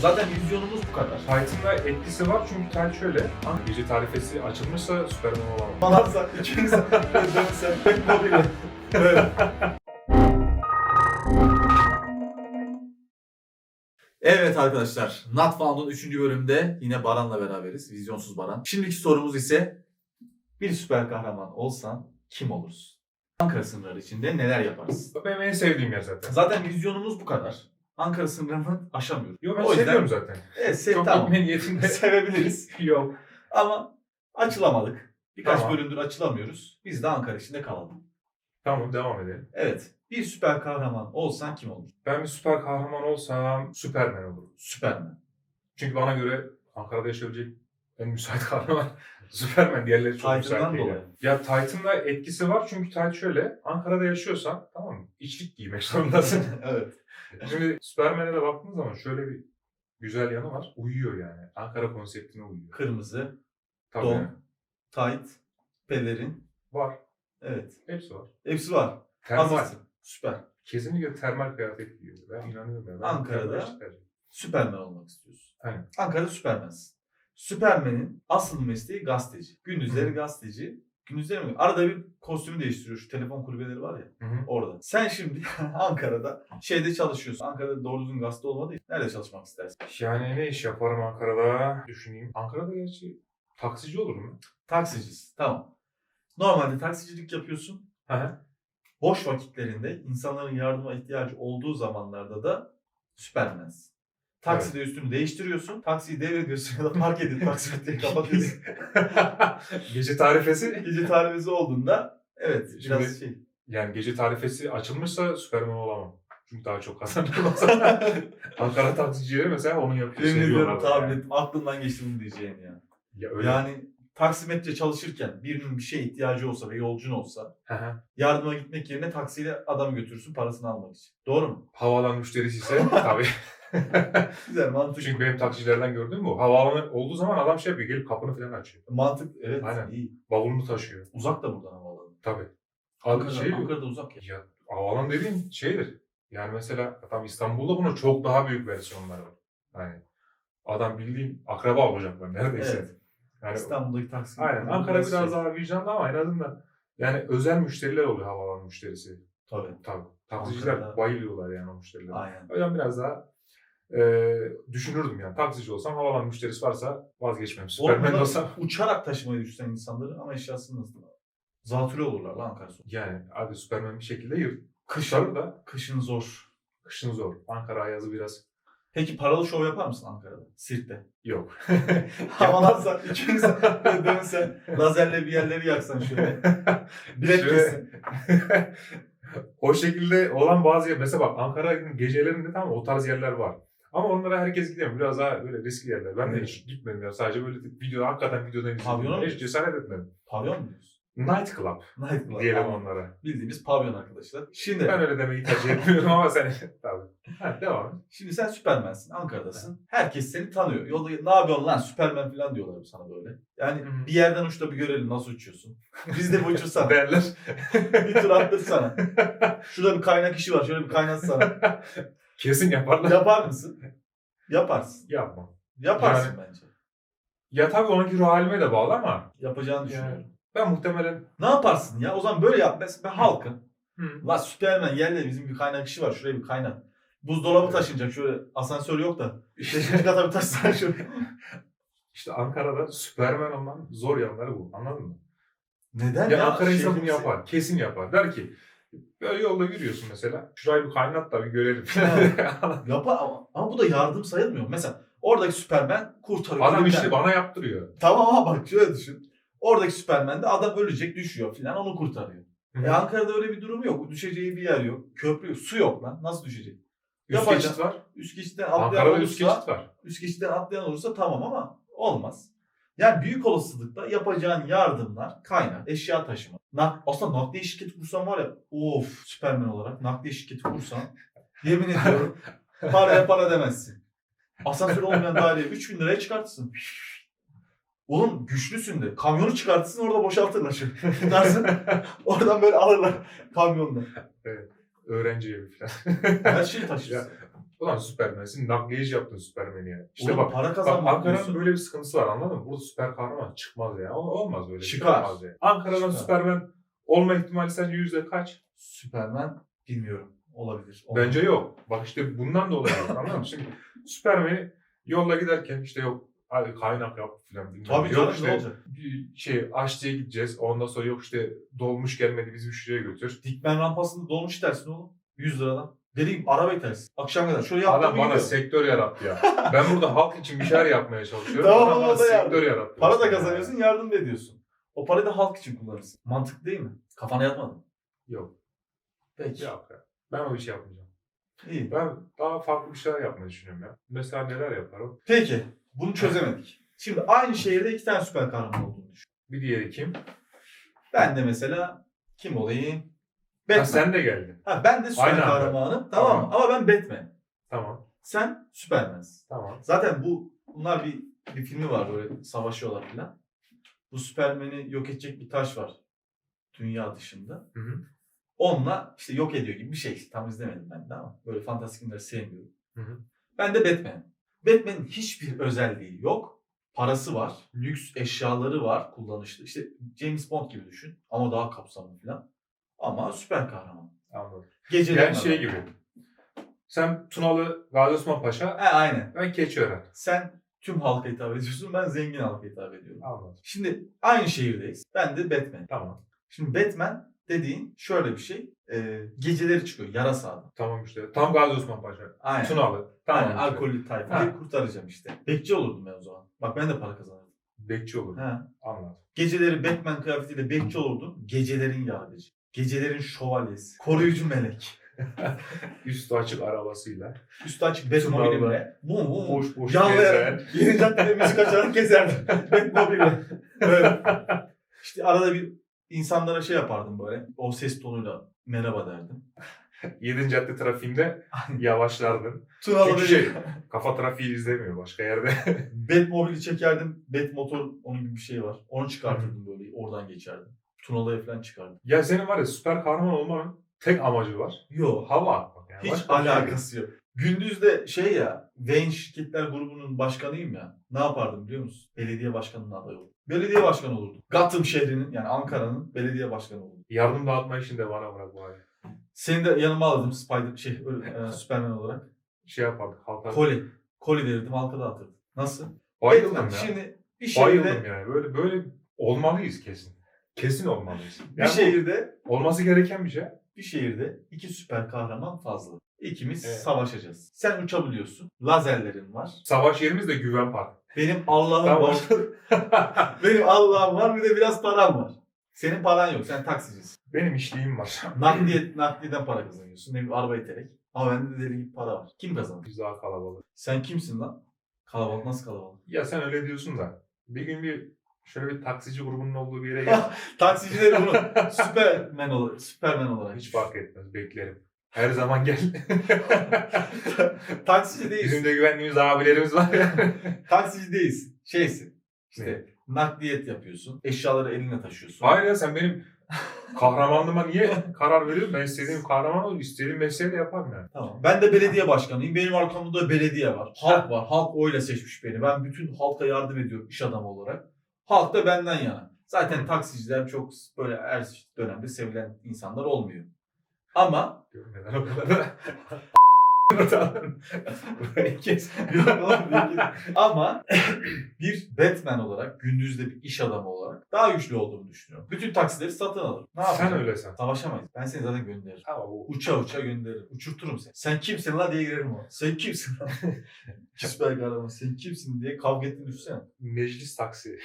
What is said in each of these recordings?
Zaten vizyonumuz bu kadar. Titan'da etkisi var çünkü Titan şöyle. Gece tarifesi açılmışsa Superman olamam. Falansa, ikimiz dönse, pek mobile. Böyle. Evet arkadaşlar, Not Found'un 3. bölümde yine Baran'la beraberiz. Vizyonsuz Baran. Şimdiki sorumuz ise bir süper kahraman olsan kim olursun? Ankara sınırları içinde neler yaparsın? Benim en sevdiğim yer zaten. Zaten vizyonumuz bu kadar. Ankara sınırlarını aşamıyoruz. Yo ben O yüzden- seviyorum zaten. Evet, sev, Çok tamam. gitme niyetinde Sevebiliriz. yok. Ama açılamadık. Birkaç Tamam. bölümdür açılamıyoruz. Biz de Ankara içinde kalalım. Tamam devam edelim. Evet. Bir süper kahraman olsan kim olur? Ben bir süper kahraman olsam Superman olurum. Süperman. Çünkü bana göre Ankara'da yaşayabilecek en müsait kahraman Superman. Diğerleri çok müsait Titan'dan değil. dolayı. yani. Ya Titan'da etkisi var çünkü Titan şöyle. Ankara'da yaşıyorsan tamam? İçlik giymek zorundasın. evet. Şimdi Superman'e de baktığın zaman şöyle bir güzel yanı var. Uyuyor yani. Ankara konseptine uyuyor. Kırmızı, Tabii don, yani. tight, pelerin. Var. Evet. Hepsi var. Hepsi var. Termal. Hazırsın. Süper. Kesinlikle termal kıyafet giyiyor. Ben inanıyorum ya. Ben Ankara'da- Süperman olmak istiyorsun. Aynen. Ankara'da Süpermensin. Süpermen'in asıl mesleği gazeteci. Gündüzleri gazeteci. Gündüzleri mi? Arada bir kostümü değiştiriyor. Şu telefon kulübeleri var ya. Hı hı. Orada. Sen şimdi Ankara'da şeyde çalışıyorsun. Ankara'da doğru düzgün gazete olmadığı için nerede çalışmak istersin? Yani ne iş yaparım Ankara'da? Düşüneyim. Ankara'da gerçi taksici olurum mu? Taksicisin. Tamam. Normalde taksicilik yapıyorsun. Hı hı. Boş vakitlerinde insanların yardıma ihtiyacı olduğu zamanlarda da süpermensin. Takside üstünü değiştiriyorsun. Taksiyi devrediyorsun ya da park edip taksimetreyi kapatıyorsun. Gece tarifesi. Gece tarifesi olduğunda evet biraz Şimdi- şey. Yani gece tarifesi açılmışsa Superman olamam. Çünkü daha çok kazanırım. Ankara taksicileri mesela onu yapıyor. Yemin seviyorlar ediyorum tahmin yani. ettim. Aklımdan geçti bunu diyeceğin ya. Ya öyle. Yani taksimetre çalışırken birinin bir şeye ihtiyacı olsa ve yolcun olsa yardıma gitmek yerine taksiyle adamı götürürsün parasını almak için. Doğru mu? Havaalanı müşterisi ise tabii. Güzel mantık. Çünkü benim taksicilerden gördüğüm bu. Havaalanı olduğu zaman adam şey yapıyor. Gelip kapını falan açıyor. Mantık evet Aynen. iyi. Bavulunu taşıyor. Uzak da buradan havaalanı. Tabii. Ankara'da, şey, Ankara'da uzak ya. ya havaalanı dediğin şeydir. Yani mesela tam İstanbul'da bunun çok daha büyük versiyonları var. Yani adam bildiğin akraba olacaklar neredeyse. Evet. Yani İstanbul'daki taksi. aynen Ankara Biraz şey. daha vicdanlı ama en azından yani özel müşteriler oluyor havaalanı müşterisi. Tabii. Tabii. Taksiciler Ankara'da- bayılıyorlar yani o müşterilere. Aynen. O yüzden biraz daha e, düşünürdüm yani. Taksici olsam havaalanı müşterisi varsa vazgeçmem. Süpermen olsam uçarak taşımayı düşünen insanları ama eşyasını nasıl? Zatürre olurlar lan Ankara sonu. yani hadi Süpermen bir şekilde yır. Kışın, da kışın zor. kışın zor. Ankara ayazı biraz Peki paralı şov yapar mısın Ankara'da? Sirkte. yok. Havalansan, ikimiz dönsen, lazerle bir yerleri yaksan şöyle. Bilet kessin. o şekilde olan bazı yer. Mesela bak Ankara'nın gecelerinde tamam o tarz yerler var. Ama onlara herkes gidemiyor. Biraz daha böyle riskli yerler. Ben de hiç gitmedim ya. Sadece böyle video, hakikaten videodan izledim. Pavyona Hiç cesaret etmedim. Pavyon mu diyorsun? Night Club Night Club. diyelim Tamam. onlara. Bildiğimiz pavyon arkadaşlar. Şimdi, Ben öyle demeyi tercih etmiyorum ama sen tabii. Ha, devam şimdi sen Süpermensin. Ankara'dasın. Herkes seni tanıyor. Yolda ne yapıyorsun lan Süpermen falan diyorlar sana böyle. Yani hı. bir yerden uçta bir görelim nasıl uçuyorsun. Biz de bir uçursana. Derler. bir tur attırsana. Şurada bir kaynak işi var. Şöyle bir kaynatsana. Kesin yaparlar. Yapar mısın? Yaparsın. Yapmam. Yaparsın bence. Ya tabii onunki ruh halime de bağlı ama Yapacağını Yani. düşünüyorum. ben muhtemelen Ne yaparsın ya? O zaman böyle yap. Mesela ben halkım. Hı. La Süpermen yerle bizim bir kaynak işi var. Şuraya bir kaynak. Buzdolabı Evet. taşınacak. Şöyle asansör yok da. Beşinci kata bir taşısan şöyle. işte Ankara'da Süpermen olmanın zor yanları bu. Anladın mı? Neden Ya, ya? Ankara insan bunu Şehrimizi- yapar. Kesin yapar. Der ki böyle yolda yürüyorsun mesela. Şurayı bir kaynat da bir görelim. Yapar ama, ama bu da yardım sayılmıyor. Mesela oradaki Süpermen kurtarıyor. Adam ölümden. işini bana yaptırıyor. Tamam ama bak şöyle düşün. Oradaki Süpermen de adam ölecek düşüyor filan onu kurtarıyor. Hı. E Ankara'da öyle bir durum yok. Düşeceği bir yer yok. Köprü yok. Su yok lan. Nasıl düşecek? Üst Yapacak- geçit var. Üst geçitten atlayan Ankara'da olursa, üst geçit var. üst geçitten atlayan olursa tamam ama olmaz. Yani büyük olasılıkla yapacağın yardımlar kaynak, eşya taşıma. Nak aslında nakliye şirketi kursan var ya of süpermen olarak nakliye şirketi kursan yemin ediyorum paraya para demezsin. Asansör olmayan daireye 3000 liraya çıkartırsın. Oğlum güçlüsün de. Kamyonu çıkartırsın orada boşaltırlar şimdi. Tutarsın oradan böyle alırlar kamyonla. Öğrenci evi falan. Her şeyi taşırsın. Ulan Süpermen'sin nakliyeci yaptın Süpermen'i ya. İşte Oğlum bak, para bak kazanmak Ankara'nın diyorsun. böyle bir sıkıntısı var anladın mı? Burada süper kahraman çıkmaz ya. Ol- Olmaz öyle. Çıkar. Çıkmaz ya. Ankara'dan Çıkar. Süpermen olma ihtimali sence yüzde kaç? Superman bilmiyorum. Olabilir. Bence yok. Bak işte bundan dolayı anladın mı? Şimdi Süpermen'i yolda giderken işte yok hadi kaynak yap falan bilmem. Tabii yok canım işte ne olacak? bir şey aşçıya gideceğiz. Ondan sonra yok işte dolmuş gelmedi bizi şuraya götür. Dikmen rampasında dolmuş dersin oğlum. 100 liradan. Dediğim araba itersin. Akşam kadar. Şöyle yaptım Adam bana gidiyor. sektör yarattı ya. Ben burada halk için bir şeyler yapmaya çalışıyorum. Tamam, Adam bana da yardım. sektör yarattı. Para da kazanıyorsun, yardım da ediyorsun. O parayı da halk için kullanırsın. Mantıklı değil mi? Kafana yatmadı mı? Yok. Peki. Yok ya. Ben o işi yapmayacağım. İyi. Ben daha farklı bir şeyler yapmayı düşünüyorum ya. Mesela neler yaparım? Peki. Bunu çözemedik. Şimdi aynı şehirde iki tane süper kahraman olduğunu düşün. Bir diğeri kim? Ben de mesela kim olayım? Ha, Batman. sen de geldin. Ha, ben de süper Aynı anda. kahramanım. Tamam mı? Ama ben Batman. Tamam. Sen Superman'sin. Tamam. Zaten bu bunlar bir bir filmi var böyle savaşıyorlar filan. Bu Superman'i yok edecek bir taş var dünya dışında. Hı hı. Onunla işte yok ediyor gibi bir şey. Tam izlemedim ben de ama böyle fantastik filmleri sevmiyorum. Hı hı. Ben de Batman. Batman'in hiçbir özelliği yok. Parası var, lüks eşyaları var kullanışlı. İşte James Bond gibi düşün ama daha kapsamlı filan. Ama süper kahraman. Anladım. Geceler Yani şey gibi. Sen Tunalı Gazi Osman Paşa, He aynen. ben Keçiören. Sen tüm halka hitap ediyorsun, ben zengin halka hitap ediyorum. Anladım. Şimdi aynı şehirdeyiz. Ben de Batman. Tamam. Şimdi Batman dediğin şöyle bir şey. e, geceleri çıkıyor yarasada. Tamam işte. Tam Gazi Osman Paşa. Aynen. Tunalı. Tamam. Aynen işte. alkollü tayfayı Ha. kurtaracağım işte. Bekçi olurdum ben o zaman. Bak ben de para kazanırdım. Bekçi olur. Ha. Anladım. Geceleri Batman kıyafetiyle bekçi olurdum. Gecelerin yargıcı. Gecelerin şövalyesi. Koruyucu melek. Üstü açık arabasıyla. Üstü açık Batmobilimle. Bu mu? Boş boş gezen. Yeni caddede müzik açarak gezerdim. Batmobilimle. Böyle. İşte arada bir insanlara şey yapardım böyle. O ses tonuyla merhaba derdim. 7. cadde trafiğinde yavaşlardın. Çünkü şey, kafa trafiği izlemiyor başka yerde. Batmobile'i çekerdim. Bat motor onun gibi bir şey var. Onu çıkartırdım böyle. Oradan geçerdim. Tunalı'ya falan çıkardım. ya senin var ya süper kahraman olmanın tek amacı var. Yok. Hava atmak. Yani. Hiç Başka bir şey yok. alakası yok. Gündüz de şey ya, Wayne Şirketler grubunun başkanıyım ya. Ne yapardım biliyor musun? Belediye başkanının adayı olurdum. Belediye başkanı olurdum. Gotham şehrinin yani Ankara'nın belediye başkanı olurdum. Yardım dağıtma işini de bana bırak bari. Seni de yanıma alırdım Spider şey e, Superman olarak. Şey yapardık halka. Koli. Koli verirdim halka dağıtırdım. Nasıl? Bayıldım Batman, ya. Şimdi bir şehirde Bayıldım yani. Böyle böyle olmalıyız kesin. Kesin olmalıyız. bir Yani bu şehirde olması gereken bir şey. bir şehirde iki süper kahraman fazla. İkimiz Evet. savaşacağız. Sen uçabiliyorsun. Lazerlerin var. Savaş yerimiz de güven park. Benim Allah'ım Tamam. var. Benim Allah'ım var bir de biraz param var. Senin paran yok. Sen taksicisin. Benim işliğim var. Nakliye, nakliyeden para kazanıyorsun. Ne bileyim araba iterek. Ama bende de deli gibi para var. Kim kazanır? Biz daha kalabalık. Sen kimsin lan? Kalabalık nasıl kalabalık? Ya sen öyle diyorsun da. Bir gün bir şöyle bir taksici grubunun olduğu bir yere gel. Taksicileri bunu Superman olarak, Superman olarak. Hiç fark etmez. Beklerim. Her zaman gel. Taksici değilsin. Bizim de güvenliğimiz abilerimiz var. Taksici değilsin. Şeysin. İşte nakliyet yapıyorsun. Eşyaları eline taşıyorsun. Hayır ya sen benim kahramanlığıma niye karar veriyorsun? Ben istediğim kahraman olur. istediğim mesleği de yaparım yani. Tamam. Ben de belediye başkanıyım. Benim arkamda da belediye var. Halk var. Halk oyla seçmiş beni. Ben bütün halka yardım ediyorum iş adamı olarak. Halk da benden yana. Zaten taksiciler çok böyle her dönemde sevilen insanlar olmuyor. Ama Görmeden o kadar. Kes. Ama bir Batman olarak, gündüzde bir iş adamı olarak daha güçlü olduğumu düşünüyorum. Bütün taksileri satın alırım. Ne yapacağım? Sen öylesen. Savaşamayız. Ben seni zaten gönderirim. Ama bu Uça uça gönderirim. Uçurturum seni. Sen kimsin la diye girerim o. Sen kimsin? Süper kahraman. Sen kimsin diye kavga ettiğini düşünsene. meclis taksi.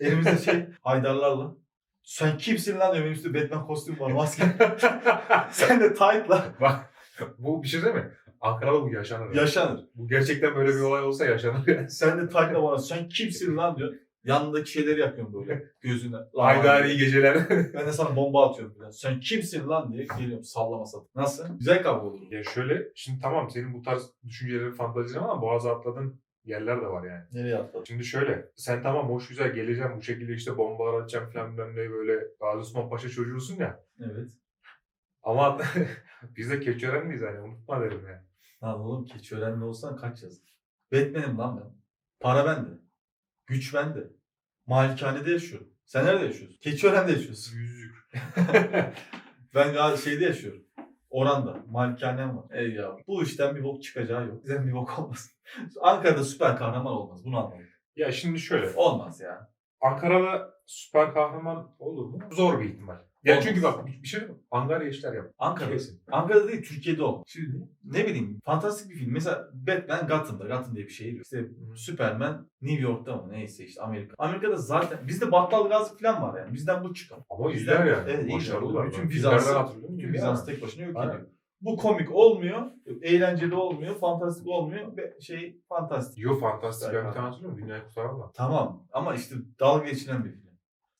Elimizde şey haydarlarla. Sen kimsin lan diyor. Benim üstümde Batman kostümü var. Maske. Sen de tight'la. Bak bu bir şey değil mi? Ankara'da bu yaşanır. Yaşanır. bu gerçekten böyle bir olay olsa yaşanır. yani. Sen de tight'la bana. Sen kimsin lan diyor. Yanındaki şeyleri yapıyorum böyle gözüne. Haydari iyi geceler. Ben de sana bomba atıyorum falan. Sen kimsin lan diye geliyorum sallama satıp. Nasıl? Güzel kavga olur. ya şöyle şimdi tamam senin bu tarz düşüncelerin fantazilerin ama boğaza atladığın yerler de var yani. Nereye atladın? Şimdi şöyle sen tamam hoş güzel geleceğim bu şekilde işte bombalar atacağım falan bilmem ne böyle Gazi Osman Paşa çocuğusun ya. Evet. Ama biz de Keçiörenliyiz hani unutma derim yani. Lan oğlum Keçiören'de olsan kaç yazılır? Batman'im lan ben. Para bende. Güç bende. Malikanede yaşıyorum. Sen nerede yaşıyorsun? Keçiören'de yaşıyorsun. Yüzük. Ben şeyde yaşıyorum. Oranda. Malikanem var. Ey ya. Bu işten bir bok çıkacağı yok. Bizden bir bok olmaz. Ankara'da süper kahraman olmaz. Bunu anladım. Ya şimdi şöyle. Olmaz ya. Ankara'da süper kahraman olur mu? Zor bir ihtimal. Ya Olmaz. çünkü bak bir şey mi? Angarya işler yap. Ankara'da. Kesin. Ankara'da değil Türkiye'de olmaz. Şimdi ne bileyim fantastik bir film. Mesela Batman Gotham'da. Gotham diye bir şehir yok. İşte Superman New York'ta mı neyse işte Amerika. Amerika'da zaten bizde Battal Gazi falan var yani. Bizden bu çıkar. Ama izler yani. Evet, iyi Başarılılar. Bütün hatırlıyorum. bütün. Bizans tek başına yok ediyor. Bu komik olmuyor, eğlenceli olmuyor, fantastik olmuyor ve şey fantastik. Yo fantastik ben bir tane hatırlıyorum. Dünyayı kurtaran da. Tamam ama işte dalga geçilen bir film.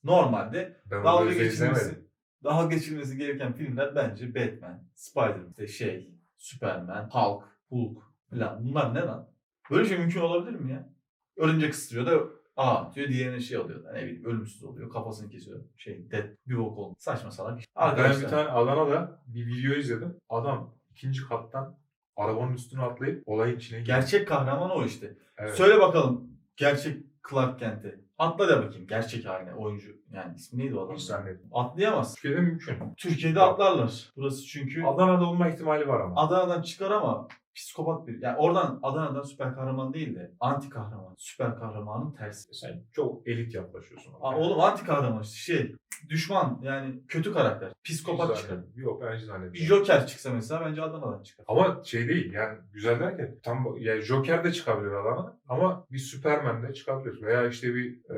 Normalde Ben onu dalga izlemedim. geçilmesi, dalga geçilmesi gereken filmler bence Batman, Spider-Man, işte şey, Superman, Hulk, Hulk falan. Bunlar ne lan? Böyle şey mümkün olabilir mi ya? Örümcek ısırıyor da aa diyor diğerine şey oluyor. Ne bileyim ölümsüz oluyor. Kafasını kesiyor. Şey dead bir bok olmuş. Saçma salak iş. Ben Arkadaşlar. bir tane Adana'da bir video izledim. Adam ikinci kattan arabanın üstüne atlayıp olayın içine girdi. Gerçek kahraman o işte. Evet. Söyle bakalım gerçek Clark Kent'e. Atla da bakayım gerçek haline oyuncu. Yani ismi neydi o adam? Hiç zannetmiyorum. Atlayamaz. Türkiye'de mümkün. Türkiye'de atlarlar. Burası çünkü Adana'da olma ihtimali var ama. Adana'dan çıkar ama psikopat bir. Yani oradan Adana'dan süper kahraman değil de anti kahraman. Süper kahramanın tersi. Sen çok elit yaklaşıyorsun. Aa, oğlum anti kahraman şey düşman yani kötü karakter. Psikopat Hiç çıkar. Yok ben hiç Bir zannetmiyorum. Joker çıksa mesela bence Adana'dan çıkar. Ama şey değil yani güzel derken tam yani Joker de çıkabilir Adana ama bir Superman de çıkabilir veya işte bir e,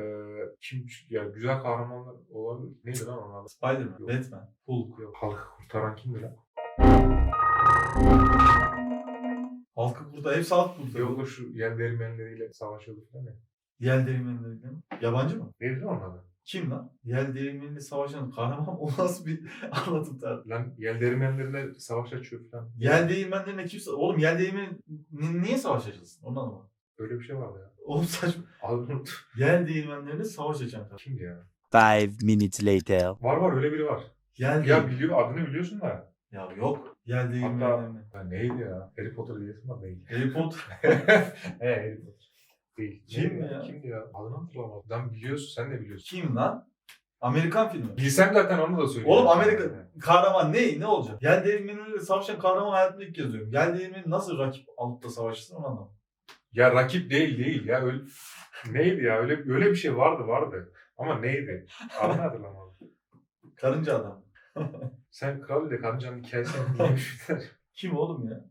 kim yani güzel kahramanlar olabilir. Neydi lan onlar? Spider-Man. Batman, Hulk. Yok. Halkı kurtaran kimdi lan? Halkı kurtar. Hepsi halk kurtar. Yok o şu yer değirmenleriyle savaşıyordu falan ya. Yel değirmenleriyle mi? Yabancı mı? Neydi onun adı? Kim lan? Yel değirmeniyle savaşan kahraman o nasıl bir anlatım tarzı? Lan yer değirmenlerine savaş açıyor falan. Yel değirmenlerine kimse... Oğlum yel değirmeni ni- niye savaş açılsın? Onu anlamadım. Öyle bir şey vardı ya. Oğlum saçma. Adını unut. Yel değirmenlerine savaş açan kahraman. Kimdi ya? Five minutes later. Var var öyle biri var. Yel Ya değirmeni- biliyor adını biliyorsun da. Ya yok. Yel değirmenlerine. Ya neydi ya? Harry Potter diyesin var değil. Harry Potter. He Harry Potter. Değil. Kim Neydi ya? Kimdi ya? Adını hatırlamadım. Lan biliyorsun sen de biliyorsun. Kim lan? Amerikan filmi. Bilsem zaten onu da söyleyeyim. Oğlum Amerika kahraman ne? Ne olacak? Yel değirmeniyle savaşan kahraman hayatımda ilk kez duyuyorum. Yel değirmeni nasıl rakip alıp da savaşırsın onu anlamadım. Ya rakip değil değil ya. Öyle, neydi ya? Öyle öyle bir şey vardı vardı. Ama neydi? Adını hatırlamadım. Karınca adam. Sen kral ile karıncanın hikayesini dinlemişler. Kim oğlum ya?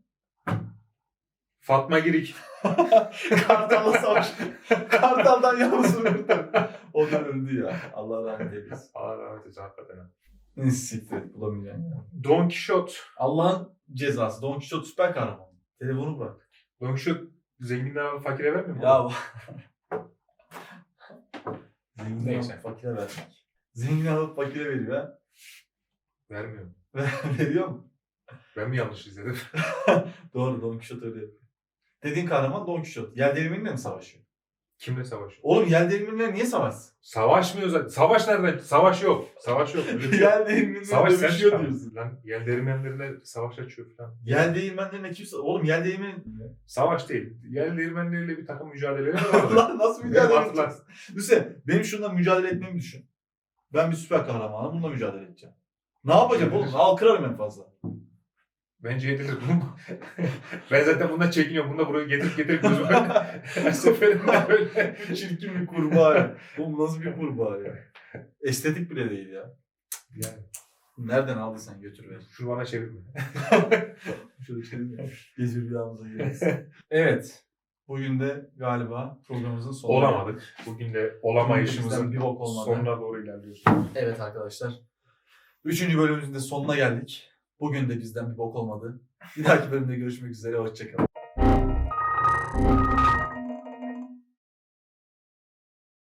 Fatma Girik. Kartal'la savaş. Kartal'dan yavrusunu kurtar. O da öldü ya. Allah rahmet eylesin. Allah rahmet eylesin hakikaten. siktir ya. Don Quixote. Allah'ın cezası. Don Quixote süper kahraman. Telefonu bırak. Don Quixote zenginler alıp fakire vermiyor mu? Ya Zengin Neyse. alıp fakire vermek. Zengin alıp fakire veriyor ha. Vermiyor. Veriyor mu? Ben mi yanlış izledim? Doğru Don Quixote öyle. Dediğin kahraman Don Quixote. Yel değirmeniyle mi savaşıyor? Kimle savaşıyor? Oğlum yel değirmeniyle niye savaşsın? Savaşmıyor zaten. Savaş nereden? Savaş yok. Savaş yok. Öyle bir şey yok. yel değirmeniyle Savaş sen dövüşüyor diyorsun. Lan yel değirmenlerine savaş açıyor falan. Yel değirmenlerine kimse... Oğlum yel değirmeni... Savaş değil. Yel değirmenleriyle bir takım mücadeleleri vardı. Lan nasıl Benim mücadele hatırlar- edeceksin? Benim şundan mücadele etmemi düşün. Ben bir süper kahramanım bununla mücadele edeceğim. Ne yapacağım oğlum? Al kırarım en fazla. Bence edilir. ben zaten bundan çekiniyorum. Bunu da buraya getirip getirip gözüme her seferinde böyle. Çirkin bir kurbağa ya. Oğlum nasıl bir kurbağa ya? Estetik bile değil ya. Yani Nereden aldıysan götür ver. şunu bana çevirme. Şöyle çevirme. Gece rüyamıza gireriz. evet. Bugün de galiba programımızın sonuna. Olamadık. Bugün de olamayışımızın bir bok olmadı. sonuna doğru ilerliyoruz. Evet arkadaşlar. Üçüncü bölümümüzün de sonuna geldik. Bugün de bizden bir bok olmadı. Bir dahaki bölümde görüşmek üzere. Hoşçakalın.